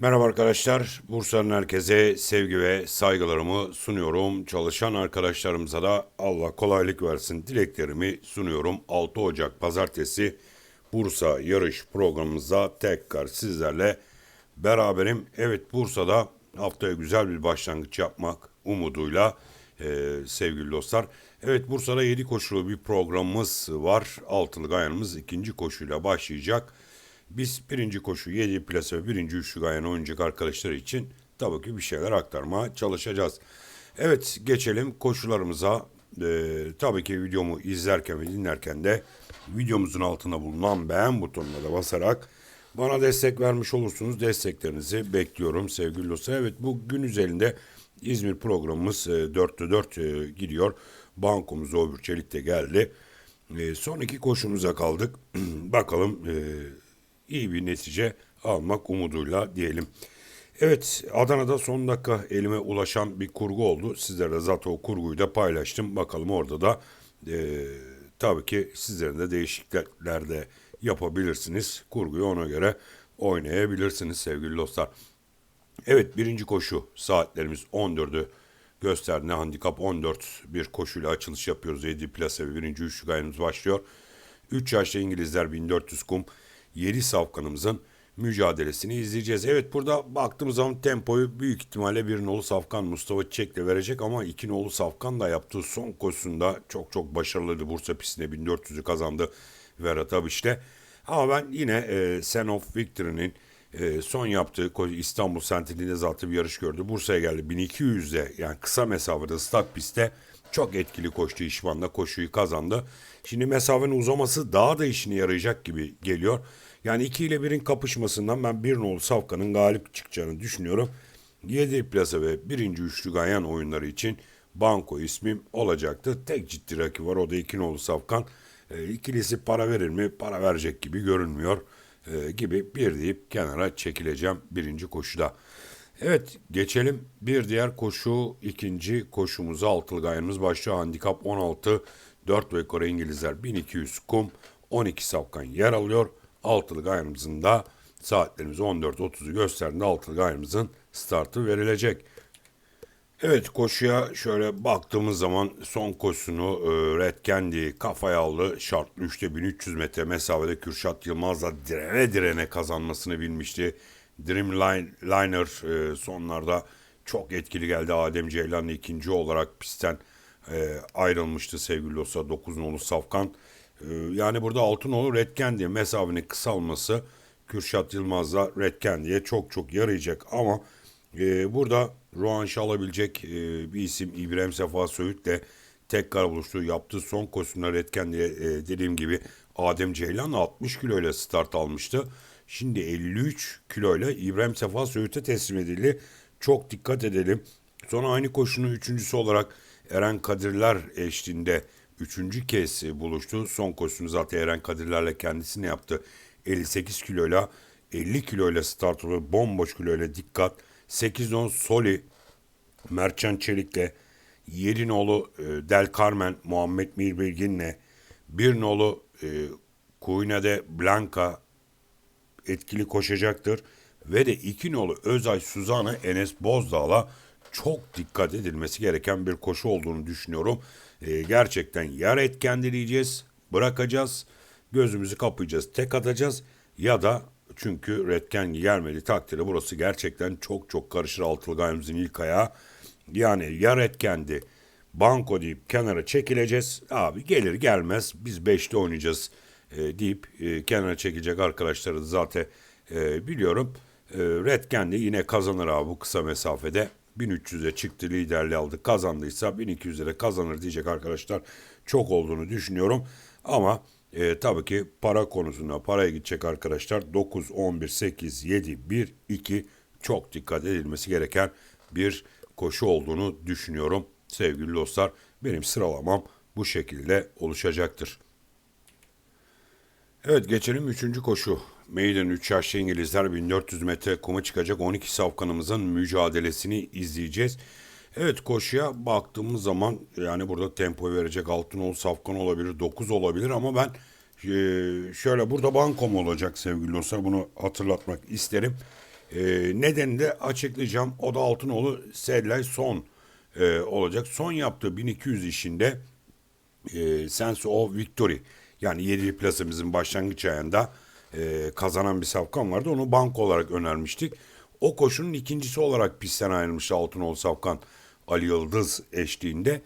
Merhaba arkadaşlar. Bursa'nın herkese sevgi ve saygılarımı sunuyorum. Çalışan arkadaşlarımıza da Allah kolaylık versin dileklerimi sunuyorum. 6 Ocak Pazartesi Bursa yarış programımızda tekrar sizlerle beraberim. Evet Bursa'da haftaya güzel bir başlangıç yapmak umuduyla e, sevgili dostlar. Evet Bursa'da 7 koşulu bir programımız var. Altılı gayanımız ikinci koşuyla başlayacak. Biz birinci koşu 7 plase ve birinci üçlü gayen oynayacak arkadaşlar için tabii ki bir şeyler aktarmaya çalışacağız. Evet geçelim koşularımıza. Ee, tabii ki videomu izlerken ve dinlerken de videomuzun altına bulunan beğen butonuna da basarak bana destek vermiş olursunuz. Desteklerinizi bekliyorum sevgili dostlar. Evet bu gün üzerinde İzmir programımız e, 4'te 4 e, gidiyor. Bankomuz Obür Çelik de geldi. E, son iki koşumuza kaldık. Bakalım e, iyi bir netice almak umuduyla diyelim. Evet Adana'da son dakika elime ulaşan bir kurgu oldu. Sizlerle zaten o kurguyu da paylaştım. Bakalım orada da e, tabii ki sizlerin de değişiklikler de yapabilirsiniz. Kurguyu ona göre oynayabilirsiniz sevgili dostlar. Evet birinci koşu saatlerimiz 14'ü gösterdi. Handikap 14 bir koşuyla açılış yapıyoruz. 7 plase birinci üçlük ayımız başlıyor. 3 yaşlı İngilizler 1400 kum 7 safkanımızın mücadelesini izleyeceğiz. Evet burada baktığımız zaman tempoyu büyük ihtimalle bir nolu safkan Mustafa Çiçek'le verecek ama iki nolu safkan da yaptığı son koşusunda çok çok başarılıydı. Bursa pistinde 1400'ü kazandı Vera Tabiş'te. Ama ben yine e, Sen of Victory'nin e, son yaptığı İstanbul Sentinel'de zaten bir yarış gördü. Bursa'ya geldi 1200'de yani kısa mesafede ıslak pistte çok etkili koştu İşvan'da koşuyu kazandı. Şimdi mesafenin uzaması daha da işine yarayacak gibi geliyor. Yani 2 ile 1'in kapışmasından ben bir nolu Safkan'ın galip çıkacağını düşünüyorum. 7 plasa ve 1. üçlü Ganyan oyunları için Banko ismim olacaktı. Tek ciddi rakip var o da 2 nolu Safkan. E, ikilisi para verir mi? Para verecek gibi görünmüyor e, gibi bir deyip kenara çekileceğim birinci koşuda. Evet geçelim bir diğer koşu ikinci koşumuza altılı gayanımız başlıyor. Handikap 16 4 ve Kore İngilizler 1200 kum 12 safkan yer alıyor. Altılı gayanımızın da saatlerimiz 14.30'u gösterdiğinde altılı gayanımızın startı verilecek. Evet koşuya şöyle baktığımız zaman son koşusunu e, Red Candy kafaya aldı. Şartlı 3'te 1300 metre mesafede Kürşat Yılmaz'la direne direne kazanmasını bilmişti. Dreamliner e, sonlarda çok etkili geldi. Adem Ceylan ikinci olarak pistten e, ayrılmıştı sevgili dostlar. 9 nolu Safkan. E, yani burada 6 nolu Red Candy mesafenin kısalması Kürşat Yılmaz'la Red Candy'ye çok çok yarayacak ama ee, burada rövanşı alabilecek e, bir isim İbrahim Sefa Söğüt de tekrar buluştu. Yaptığı son koşusunda Redken diye e, dediğim gibi Adem Ceylan 60 kiloyla start almıştı. Şimdi 53 kiloyla İbrahim Sefa Söğüt'e teslim edildi. Çok dikkat edelim. Sonra aynı koşunun üçüncüsü olarak Eren Kadirler eşliğinde üçüncü kez buluştu. Son koşusunu zaten Eren Kadirler'le kendisine yaptı. 58 kiloyla 50 kiloyla start olur. Bomboş kiloyla dikkat. 8-10 Soli, Mertcan Çelik'le, 7 nolu e, Del Carmen, Muhammed Mirbilgin'le, 1 nolu e, Kuynade Blanca etkili koşacaktır. Ve de 2 nolu Özay Suzan'ı Enes Bozdağ'la çok dikkat edilmesi gereken bir koşu olduğunu düşünüyorum. E, gerçekten yer etkenleyeceğiz, bırakacağız, gözümüzü kapayacağız, tek atacağız ya da çünkü Redken gelmedi takdirde burası gerçekten çok çok karışır altılı gayemizin ilk ayağı. Yani ya Redken'di banko deyip kenara çekileceğiz. Abi gelir gelmez biz beşte oynayacağız e, deyip e, kenara çekilecek arkadaşları da zaten e, biliyorum. E, Redken de yine kazanır abi bu kısa mesafede. 1300'e çıktı liderliği aldı kazandıysa 1200'e de kazanır diyecek arkadaşlar çok olduğunu düşünüyorum. Ama e, tabii ki para konusunda paraya gidecek arkadaşlar 9, 11, 8, 7, 1, 2 çok dikkat edilmesi gereken bir koşu olduğunu düşünüyorum sevgili dostlar. Benim sıralamam bu şekilde oluşacaktır. Evet geçelim 3. koşu. Maiden 3 yaşlı İngilizler 1400 metre kuma çıkacak 12 safkanımızın mücadelesini izleyeceğiz. Evet koşuya baktığımız zaman yani burada tempo verecek Altınol Safkan olabilir 9 olabilir ama ben e, şöyle burada bankom olacak sevgili dostlar bunu hatırlatmak isterim. E, nedenini de açıklayacağım. O da Altınoğlu Sedlay son e, olacak. Son yaptığı 1200 işinde e, Sense of Victory yani 7 plasamızın başlangıç ayında e, kazanan bir safkan vardı. Onu banko olarak önermiştik. O koşunun ikincisi olarak pistten ayrılmış Altınoğlu Safkan Ali Yıldız eşliğinde.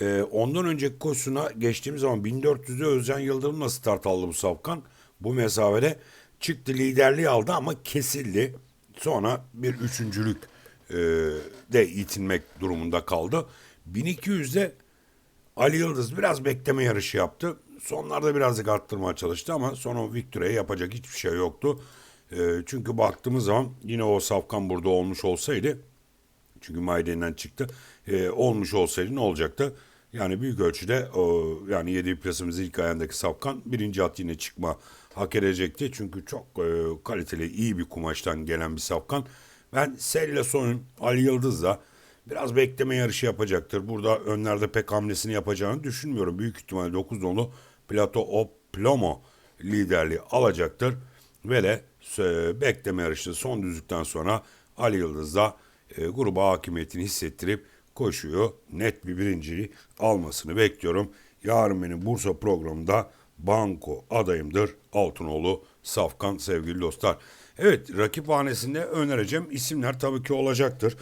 E, ondan önceki koşusuna geçtiğimiz zaman 1400'de Özcan Yıldırım'la start aldı bu Safkan. Bu mesafede çıktı liderliği aldı ama kesildi. Sonra bir üçüncülük e, de itinmek durumunda kaldı. 1200'de Ali Yıldız biraz bekleme yarışı yaptı. Sonlarda birazcık arttırmaya çalıştı ama sonra Victor'e yapacak hiçbir şey yoktu. E, çünkü baktığımız zaman yine o safkan burada olmuş olsaydı çünkü Mayden'den çıktı. E, olmuş olsaydı ne olacaktı? Yani büyük ölçüde o, yani 7 plasımız ilk ayağındaki safkan birinci at yine çıkma hak edecekti. Çünkü çok e, kaliteli iyi bir kumaştan gelen bir safkan. Ben Selle Son'un Ali Yıldız'la biraz bekleme yarışı yapacaktır. Burada önlerde pek hamlesini yapacağını düşünmüyorum. Büyük ihtimalle 9 nolu Plato O Plomo liderliği alacaktır. Ve de e, bekleme yarışı son düzlükten sonra Ali Yıldız'la e, gruba hakimiyetini hissettirip koşuyu net bir birinciliği almasını bekliyorum. Yarın benim Bursa programında banko adayımdır Altınoğlu Safkan sevgili dostlar. Evet rakip hanesinde önereceğim isimler tabii ki olacaktır.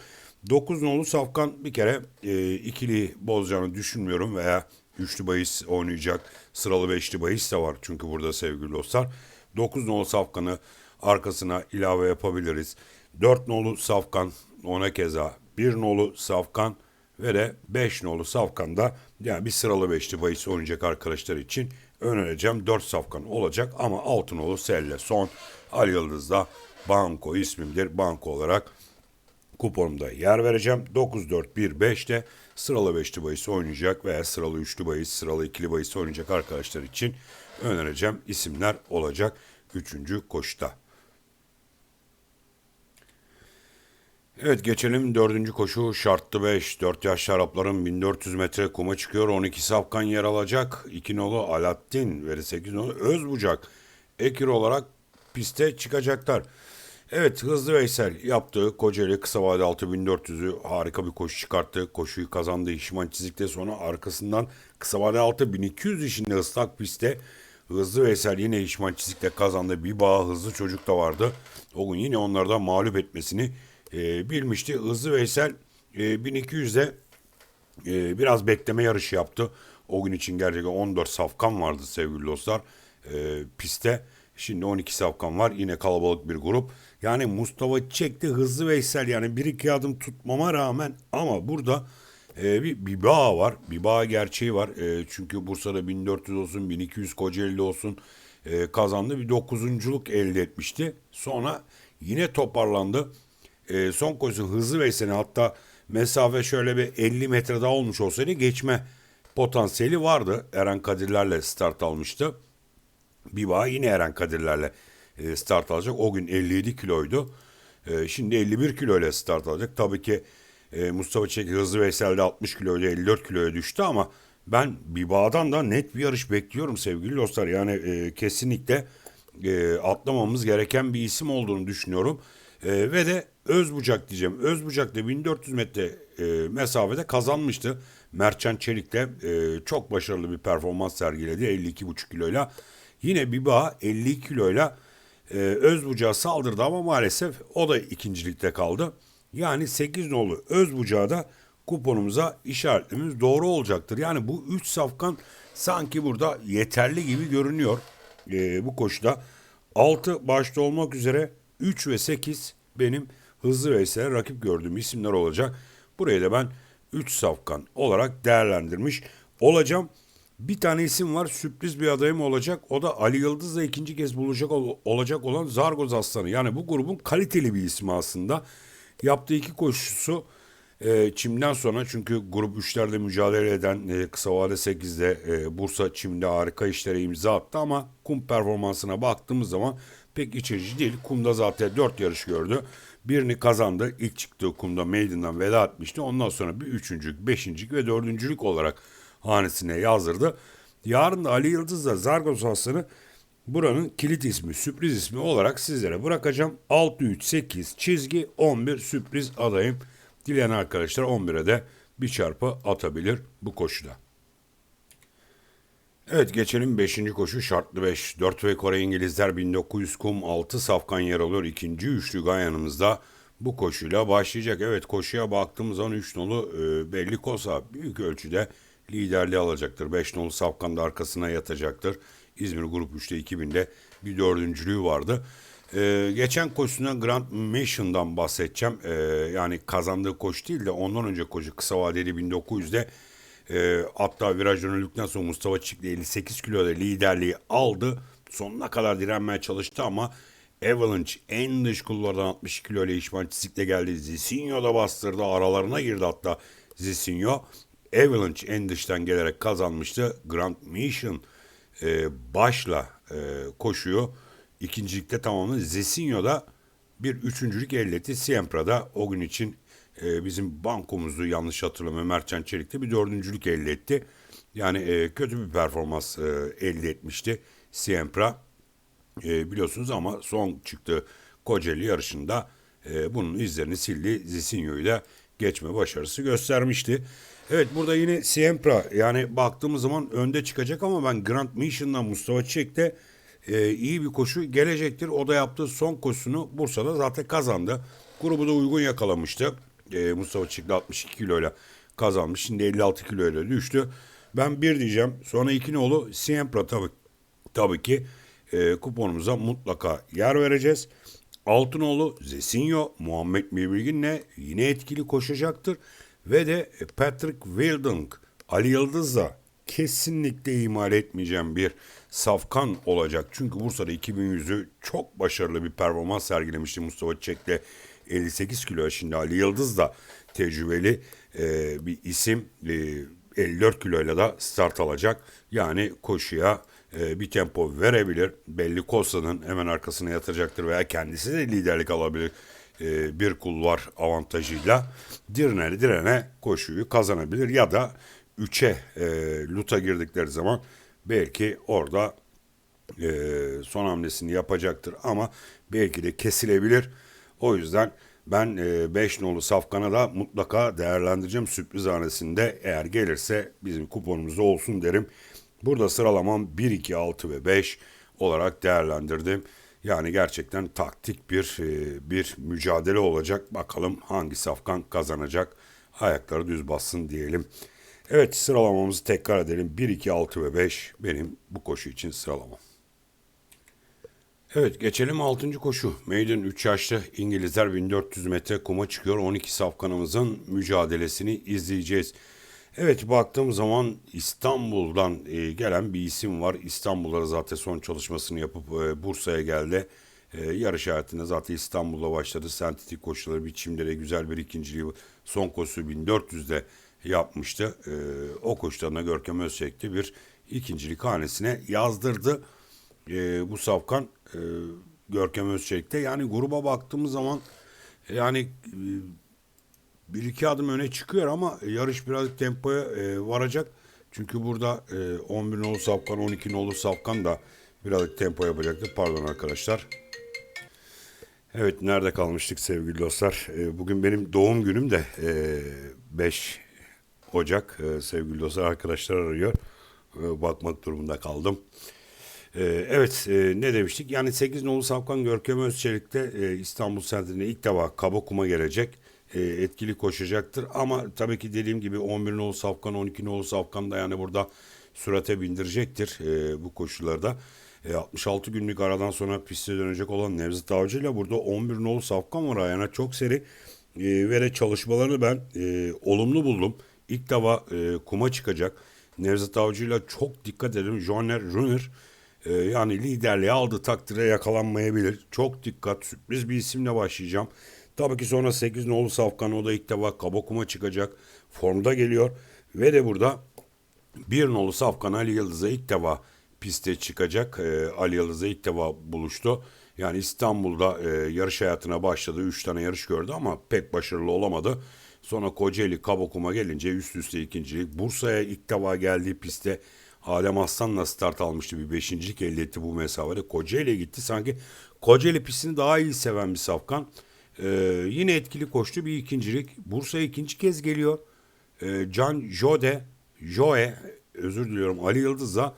9 nolu Safkan bir kere e, ikili bozacağını düşünmüyorum veya üçlü bahis oynayacak sıralı beşli bahis de var çünkü burada sevgili dostlar. 9 nolu Safkan'ı arkasına ilave yapabiliriz. 4 nolu Safkan ona keza 1 nolu Safkan ve de 5 nolu Safkan'da yani bir sıralı beşli bahis oynayacak arkadaşlar için önereceğim 4 Safkan olacak ama 6 nolu Selle son Ali Yıldız'da Banko ismimdir. Banko olarak kuponumda yer vereceğim. 9-4-1-5'te sıralı beşli bahis oynayacak veya sıralı üçlü bahis, sıralı ikili bahis oynayacak arkadaşlar için önereceğim isimler olacak 3. koşuda. Evet geçelim dördüncü koşu şartlı 5. 4 yaş şarapların 1400 metre kuma çıkıyor. 12 safkan yer alacak. 2 nolu Alaaddin ve 8 nolu Özbucak. Ekir olarak piste çıkacaklar. Evet Hızlı Veysel yaptığı Kocaeli kısa vade 6400'ü harika bir koşu çıkarttı. Koşuyu kazandı Hişman çizikte sonra arkasından kısa vade 6 1200 işinde ıslak pistte Hızlı Veysel yine Hişman çizikte kazandı. Bir bağ hızlı çocuk da vardı. O gün yine onlardan mağlup etmesini e, bilmişti. Hızlı Veysel e, 1200'de e, biraz bekleme yarışı yaptı. O gün için gerçekten 14 safkan vardı sevgili dostlar e, pistte. Şimdi 12 safkan var. Yine kalabalık bir grup. Yani Mustafa çekti hızlı Veysel yani bir iki adım tutmama rağmen ama burada e, bir, bir bağ var. Bir bağ gerçeği var. E, çünkü Bursa'da 1400 olsun 1200 Kocaeli'de olsun e, kazandı. Bir dokuzunculuk elde etmişti. Sonra yine toparlandı. E, son koşusu hızlı Veysel'in hatta mesafe şöyle bir 50 metre daha olmuş olsaydı geçme potansiyeli vardı. Eren Kadirler'le start almıştı. Biba yine Eren Kadirler'le e, start alacak. O gün 57 kiloydu. E, şimdi 51 kilo ile start alacak. Tabii ki e, Mustafa Çek hızlı Veysel'de 60 kiloyla 54 kiloya düştü ama ben Biba'dan da net bir yarış bekliyorum sevgili dostlar. Yani kesinlikle atlamamız gereken bir isim olduğunu düşünüyorum. Ve de Özbucak diyeceğim. Özbucak da 1400 metre mesafede kazanmıştı. Mertcan Çelik'le e, çok başarılı bir performans sergiledi 52,5 kiloyla. Yine Biba 50 kiloyla e, Özbucak'a saldırdı ama maalesef o da ikincilikte kaldı. Yani 8 nolu Özbucak'a da kuponumuza işaretlememiz doğru olacaktır. Yani bu 3 safkan sanki burada yeterli gibi görünüyor e, bu koşuda. 6 başta olmak üzere 3 ve 8 benim hızlı Veysel'e rakip gördüğüm isimler olacak. Burayı da ben 3 safkan olarak değerlendirmiş olacağım. Bir tane isim var sürpriz bir adayım olacak. O da Ali Yıldız'la ikinci kez bulacak ol, olacak olan Zargoz Aslanı. Yani bu grubun kaliteli bir ismi aslında. Yaptığı iki koşusu e, çimden sonra çünkü grup 3'lerde mücadele eden e, kısa vade 8'de e, Bursa çimde harika işlere imza attı ama kum performansına baktığımız zaman pek içerici değil. Kumda zaten 4 yarış gördü. Birini kazandı. İlk çıktığı kumda meydandan veda etmişti. Ondan sonra bir üçüncülük, beşincilik ve dördüncülük olarak hanesine yazdırdı. Yarın da Ali Yıldız'la Zargos Aslanı buranın kilit ismi, sürpriz ismi olarak sizlere bırakacağım. 638 çizgi 11 sürpriz adayım. Dileyen arkadaşlar 11'e de bir çarpı atabilir bu koşuda. Evet geçelim 5. koşu şartlı 5. 4 ve Kore İngilizler 1900 kum 6 safkan yer alıyor. İkinci üçlü Gayan'ımızda bu koşuyla başlayacak. Evet koşuya baktığımız zaman 3 nolu e, belli kosa büyük ölçüde liderliği alacaktır. 5 nolu safkan da arkasına yatacaktır. İzmir Grup 3'te 2000'de bir dördüncülüğü vardı. Ee, geçen koşusunda Grand Mission'dan bahsedeceğim. Ee, yani kazandığı koşu değil de ondan önce koşu kısa vadeli 1900'de e, hatta viraj dönüldükten sonra Mustafa Çikli 58 kiloda liderliği aldı. Sonuna kadar direnmeye çalıştı ama Avalanche en dış kulvardan 60 kilo ile İşman Çizik'le geldi. Zisinho da bastırdı. Aralarına girdi hatta Zisinho. Avalanche en dıştan gelerek kazanmıştı. Grand Mission e, başla e, koşuyor. İkincilikte tamamladı. Zesinho da bir üçüncülük elde etti. Siempra'da o gün için e, bizim bankomuzdu yanlış hatırlamıyorum. Mertcan Çelik'te bir dördüncülük elde etti. Yani e, kötü bir performans e, elde etmişti Siempra. E, biliyorsunuz ama son çıktığı Kocaeli yarışında e, bunun izlerini sildi. Zisinho'yu da geçme başarısı göstermişti. Evet burada yine Siempra yani baktığımız zaman önde çıkacak ama ben Grand Mission'dan Mustafa Çiçek'te e, iyi bir koşu gelecektir. O da yaptığı son koşusunu Bursa'da zaten kazandı. Grubu da uygun yakalamıştı. E, Mustafa Çiçek'le 62 kiloyla kazanmış. Şimdi 56 kiloyla düştü. Ben bir diyeceğim. Sonra iki nolu Siempra tabii, tabii ki e, kuponumuza mutlaka yer vereceğiz. Altınoğlu, Zesinho, Muhammed Mirbilgin'le yine etkili koşacaktır. Ve de Patrick Wilding, Ali Yıldız'la kesinlikle ihmal etmeyeceğim bir safkan olacak. Çünkü Bursa'da 2100'ü çok başarılı bir performans sergilemişti Mustafa Çek'le 58 kilo yaşında Ali Yıldız da tecrübeli e, bir isim. E, 54 kiloyla da start alacak. Yani koşuya e, bir tempo verebilir. Belli Kosa'nın hemen arkasına yatacaktır veya kendisi de liderlik alabilir e, bir kulvar avantajıyla direne direne koşuyu kazanabilir ya da 3'e e, luta girdikleri zaman belki orada e, son hamlesini yapacaktır ama belki de kesilebilir. O yüzden ben 5 e, nolu safkana da mutlaka değerlendireceğim sürpriz hanesinde eğer gelirse bizim kuponumuzda olsun derim. Burada sıralamam 1, 2, 6 ve 5 olarak değerlendirdim. Yani gerçekten taktik bir e, bir mücadele olacak. Bakalım hangi safkan kazanacak. Ayakları düz bassın diyelim. Evet sıralamamızı tekrar edelim. 1, 2, 6 ve 5 benim bu koşu için sıralamam. Evet geçelim 6. koşu. Maiden 3 yaşlı İngilizler 1400 metre kuma çıkıyor. 12 safkanımızın mücadelesini izleyeceğiz. Evet baktığım zaman İstanbul'dan e, gelen bir isim var. İstanbul'da zaten son çalışmasını yapıp e, Bursa'ya geldi. E, yarış hayatında zaten İstanbul'da başladı. Sentetik koşuları biçimlere güzel bir ikinciliği son koşusu 1400'de yapmıştı. E, o koşularına Görkem Özçelik'te bir ikincilik hanesine yazdırdı. E, bu safkan e, Görkem Özçelik'te. Yani gruba baktığımız zaman yani e, bir iki adım öne çıkıyor ama yarış biraz tempoya e, varacak. Çünkü burada e, 11 nolu Safkan, 12 nolu Safkan da birazcık tempo yapacaktır. Pardon arkadaşlar. Evet nerede kalmıştık sevgili dostlar? E, bugün benim doğum günüm de e, 5 Ocak. E, sevgili dostlar arkadaşlar arıyor. E, bakmak durumunda kaldım. E, evet e, ne demiştik? Yani 8 nolu Safkan Görkem Özçelik'te e, İstanbul Sentri'ne ilk defa kaba kuma gelecek e, etkili koşacaktır. Ama tabii ki dediğim gibi 11 nolu Safkan, 12 nolu Safkan da yani burada sürate bindirecektir e, bu koşularda. E, 66 günlük aradan sonra piste dönecek olan Nevzat Avcı ile burada 11 nolu Safkan var ayağına çok seri. E, ve çalışmalarını ben e, olumlu buldum. İlk defa e, kuma çıkacak. Nevzat Avcı ile çok dikkat edin. Joanner Runner e, yani liderliği aldı takdire yakalanmayabilir. Çok dikkat sürpriz bir isimle başlayacağım. Tabii ki sonra 8 nolu Safkan o da ilk defa Kabakuma çıkacak. Formda geliyor. Ve de burada bir nolu Safkan Ali Yıldız'a ilk defa piste çıkacak. Ee, Ali Yıldız'a ilk defa buluştu. Yani İstanbul'da e, yarış hayatına başladı. Üç tane yarış gördü ama pek başarılı olamadı. Sonra Kocaeli Kabakuma gelince üst üste ikincilik. Bursa'ya ilk defa geldiği pistte Adem Aslan'la start almıştı. Bir beşincilik elde etti bu mesafede. Kocaeli gitti. Sanki Kocaeli pistini daha iyi seven bir safkan. Ee, yine etkili koştu. Bir ikincilik. Bursa ikinci kez geliyor. Ee, Can Jode, Joe, özür diliyorum Ali Yıldız'la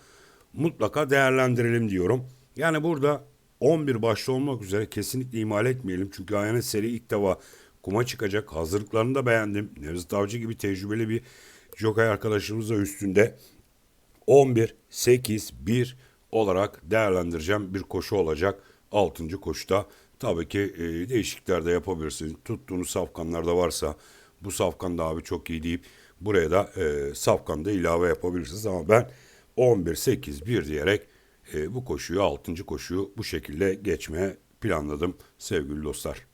mutlaka değerlendirelim diyorum. Yani burada 11 başta olmak üzere kesinlikle ihmal etmeyelim. Çünkü Ayanet seri ilk defa kuma çıkacak. Hazırlıklarını da beğendim. Nevzat Avcı gibi tecrübeli bir Jokay arkadaşımız da üstünde. 11, 8, 1 olarak değerlendireceğim bir koşu olacak. 6. koşuda tabii ki e, değişiklikler de yapabilirsiniz. Tuttuğunuz safkanlar da varsa bu safkan da abi çok iyi deyip buraya da e, safkan da ilave yapabilirsiniz. Ama ben 11, 8, 1 diyerek e, bu koşuyu 6. koşuyu bu şekilde geçmeye planladım sevgili dostlar.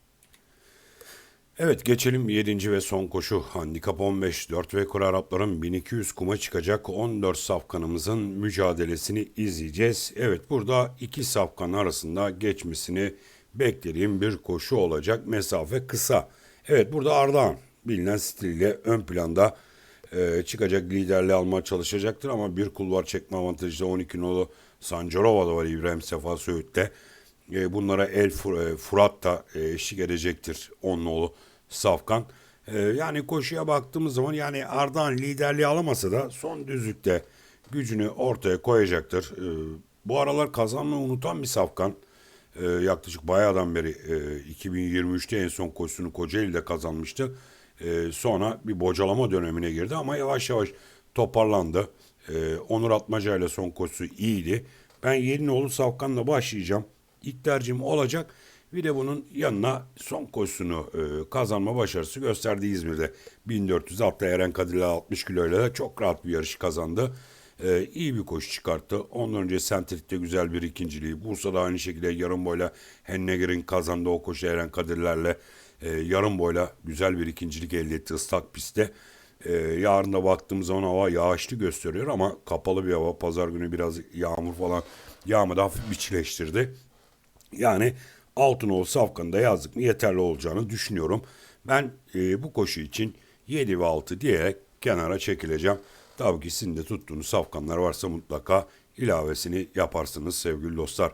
Evet geçelim 7. ve son koşu. Handikap 15. 4 ve kur Arapların 1200 kuma çıkacak 14 safkanımızın mücadelesini izleyeceğiz. Evet burada iki safkan arasında geçmesini beklediğim bir koşu olacak. Mesafe kısa. Evet burada Ardahan bilinen stiliyle ön planda e, çıkacak liderliği almaya çalışacaktır ama bir kulvar çekme avantajı da 12 nolu Sancarova da var İbrahim Sefa Söğüt'te. E, bunlara El Fur- e, Furat da e, eşlik edecektir Onluoğlu Safkan. E, yani koşuya baktığımız zaman yani Ardahan liderliği alamasa da son düzlükte gücünü ortaya koyacaktır. E, bu aralar kazanmayı unutan bir Safkan. E, yaklaşık bayağıdan beri e, 2023'te en son koşusunu Kocaeli'de kazanmıştı. E, sonra bir bocalama dönemine girdi ama yavaş yavaş toparlandı. E, Onur Atmaca ile son koşusu iyiydi. Ben Yelinoğlu Safkan'la başlayacağım. İlk tercihim olacak. Bir de bunun yanına son koşusunu e, kazanma başarısı gösterdi İzmir'de. 1400 altta Eren Kadir'le 60 kiloyla da çok rahat bir yarış kazandı. E, iyi bir koşu çıkarttı. Ondan önce Sentrik'te güzel bir ikinciliği. Bursa'da aynı şekilde yarım boyla Henneger'in kazandığı o koşu Eren Kadir'lerle e, yarım boyla güzel bir ikincilik elde etti ıslak pistte. E, yarın da baktığımız zaman hava yağışlı gösteriyor ama kapalı bir hava. Pazar günü biraz yağmur falan yağmadı hafif biçileştirdi. Yani Altınoğlu Safkan'da yazdık mı yeterli olacağını düşünüyorum. Ben e, bu koşu için 7 ve 6 diyerek kenara çekileceğim. Tabii ki sizin de tuttuğunuz safkanlar varsa mutlaka ilavesini yaparsınız sevgili dostlar.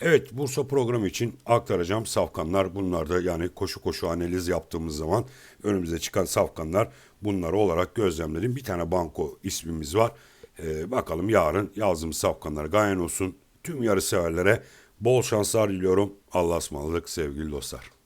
Evet Bursa programı için aktaracağım safkanlar bunlar da yani koşu koşu analiz yaptığımız zaman önümüze çıkan safkanlar bunları olarak gözlemledim. Bir tane banko ismimiz var. Ee, bakalım yarın yazdığımız safkanlar gayen olsun. Tüm yarı severlere bol şanslar diliyorum. Allah'a ısmarladık sevgili dostlar.